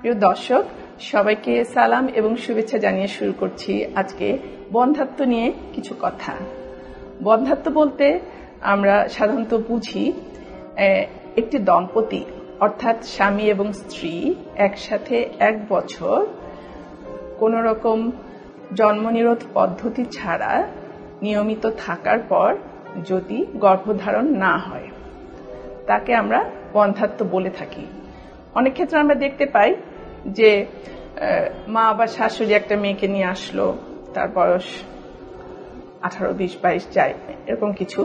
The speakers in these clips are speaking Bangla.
প্রিয় দর্শক, সবাইকে সালাম এবং শুভেচ্ছা জানিয়ে শুরু করছি আজকে বন্ধাত্ব নিয়ে কিছু কথা। বন্ধাত্ব বলতে আমরা সাধারণত বুঝি একটি দম্পতি, অর্থাৎ স্বামী এবং স্ত্রী একসাথে এক বছর কোন রকম জন্মনিরোধ পদ্ধতি ছাড়া নিয়মিত থাকার পর যদি গর্ভধারণ না হয়। তাকে আমরা বন্ধাত্ব বলে থাকি। অনেক ক্ষেত্রে আমরা দেখতে পাই যে মা বা শাশুড়ি একটা মেয়েকে নিয়ে আসলো, তার বয়স আঠারো, বিশ, বাইশ, যায়, এরকম কিছু।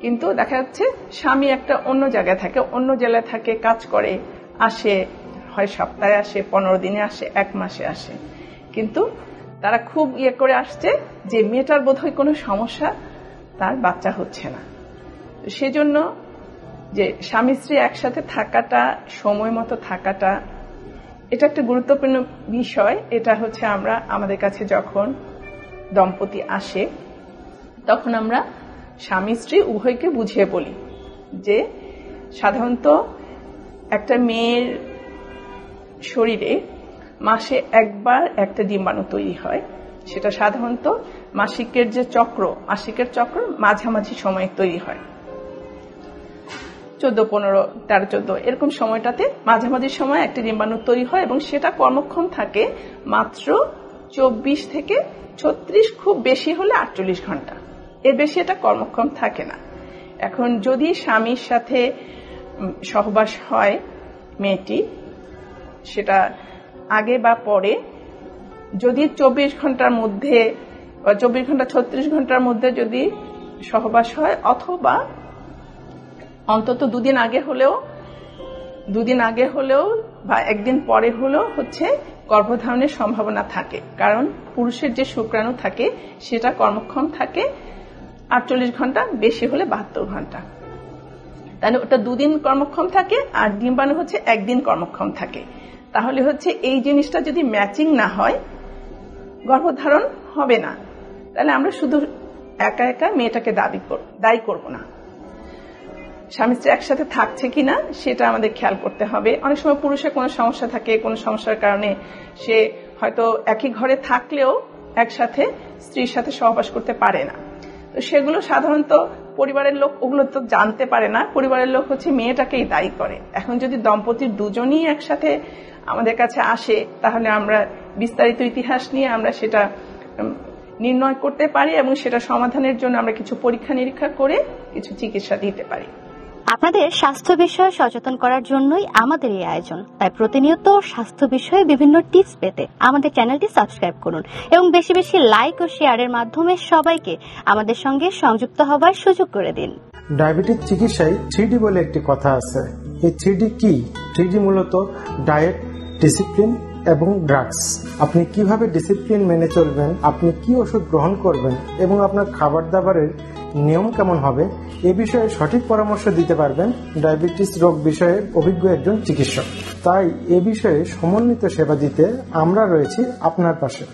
কিন্তু দেখা যাচ্ছে স্বামী একটা অন্য জায়গায় থাকে, অন্য জেলায় থাকে, কাজ করে, আসে, হয় সপ্তাহে আসে, পনেরো দিনে আসে, এক মাসে আসে। কিন্তু তারা খুব ইয়ে করে আসছে যে, মেয়েটার বোধহয় কোনো সমস্যা তার বাচ্চা হচ্ছে না। সেজন্য যে স্বামী স্ত্রী একসাথে থাকাটা, সময় মতো থাকাটা, এটা একটা গুরুত্বপূর্ণ বিষয়। এটা হচ্ছে আমরা, আমাদের কাছে যখন দম্পতি আসে, তখন আমরা স্বামী স্ত্রী উভয়কে বুঝিয়ে বলি যে সাধারণত একটা মেয়ের শরীরে মাসে একবার একটা ডিম্বাণু তৈরি হয়। সেটা সাধারণত মাসিকের যে চক্র, মাসিকের চক্র মাঝামাঝি সময়ে তৈরি হয়। চোদ্দ, পনেরো, তেরো, চোদ্দ, এরকম সময়টাতে মাঝামাঝি সময় একটি ডিম্বাণু তৈরি হয় এবং সেটা কর্মক্ষম থাকে মাত্র চব্বিশ থেকে ছত্রিশ খুব বেশি হলে আটচল্লিশ ঘণ্টা। এর বেশি এটা কর্মক্ষম থাকে না। এখন যদি স্বামীর সাথে সহবাস হয় মেয়েটি, সেটা আগে বা পরে, যদি চব্বিশ ঘণ্টার মধ্যে চব্বিশ ঘণ্টা ছত্রিশ ঘণ্টার মধ্যে যদি সহবাস হয় অথবা অন্তত দুদিন আগে হলেও, দুদিন আগে হলেও বা একদিন পরে হলেও হচ্ছে গর্ভধারণের সম্ভাবনা থাকে। কারণ পুরুষের যে শুক্রাণু থাকে, সেটা কর্মক্ষম থাকে, আটচল্লিশ ঘণ্টা, বেশি হলে বাহাত্তর ঘণ্টা। তাহলে ওটা দুদিন কর্মক্ষম থাকে, আর ডিম্বাণু হচ্ছে একদিন কর্মক্ষম থাকে। তাহলে হচ্ছে এই জিনিসটা যদি ম্যাচিং না হয়, গর্ভধারণ হবে না। তাহলে আমরা শুধু একা একা মেয়েটাকে দাবি দায়ী করব না। স্বামী স্ত্রী একসাথে থাকছে কিনা, সেটা আমাদের খেয়াল করতে হবে। অনেক সময় পুরুষের কোনো সমস্যা থাকে, কোনো সমস্যার কারণে সে হয়তো একই ঘরে থাকলেও একসাথে স্ত্রীর সাথে সহবাস করতে পারে না। তো সেগুলো সাধারণত পরিবারের লোক, ওগুলো তো জানতে পারে না। পরিবারের লোক হচ্ছে মেয়েটাকেই দায়ী করে। এখন যদি দম্পতির দুজনই একসাথে আমাদের কাছে আসে, তাহলে আমরা বিস্তারিত ইতিহাস নিয়ে আমরা সেটা নির্ণয় করতে পারি এবং সেটা সমাধানের জন্য আমরা কিছু পরীক্ষা নিরীক্ষা করে কিছু চিকিৎসা দিতে পারি। আপনাদের স্বাস্থ্য বিষয়ে সচেতন করার জন্যই আমাদের এই আয়োজন। তাই প্রতিনিয়ত স্বাস্থ্য বিষয়ে বিভিন্ন টিপস পেতে আমাদের চ্যানেলটি সাবস্ক্রাইব করুন এবং বেশি বেশি লাইক ও শেয়ারের মাধ্যমে সবাইকে আমাদের সঙ্গে সংযুক্ত হবার সুযোগ করে দিন। ডায়াবেটিস চিকিৎসায় থ্রিডি বলে একটি কথা আছে। এই থ্রিডি কি? থ্রিডি মূলত ডায়েট ডিসিপ্লিন এবং ড্রাগস আপনি কীভাবে ডিসিপ্লিন মেনে চলবেন, আপনি কি ওষুধ গ্রহণ করবেন এবং আপনার খাবার দাবারের নিয়ম কেমন হবে এ বিষয়ে সঠিক পরামর্শ দিতে পারবেন ডায়াবেটিস রোগ বিষয়ে অভিজ্ঞ একজন চিকিৎসক। তাই এ বিষয়ে সমন্বিত সেবা দিতে আমরা রয়েছি আপনার পাশে।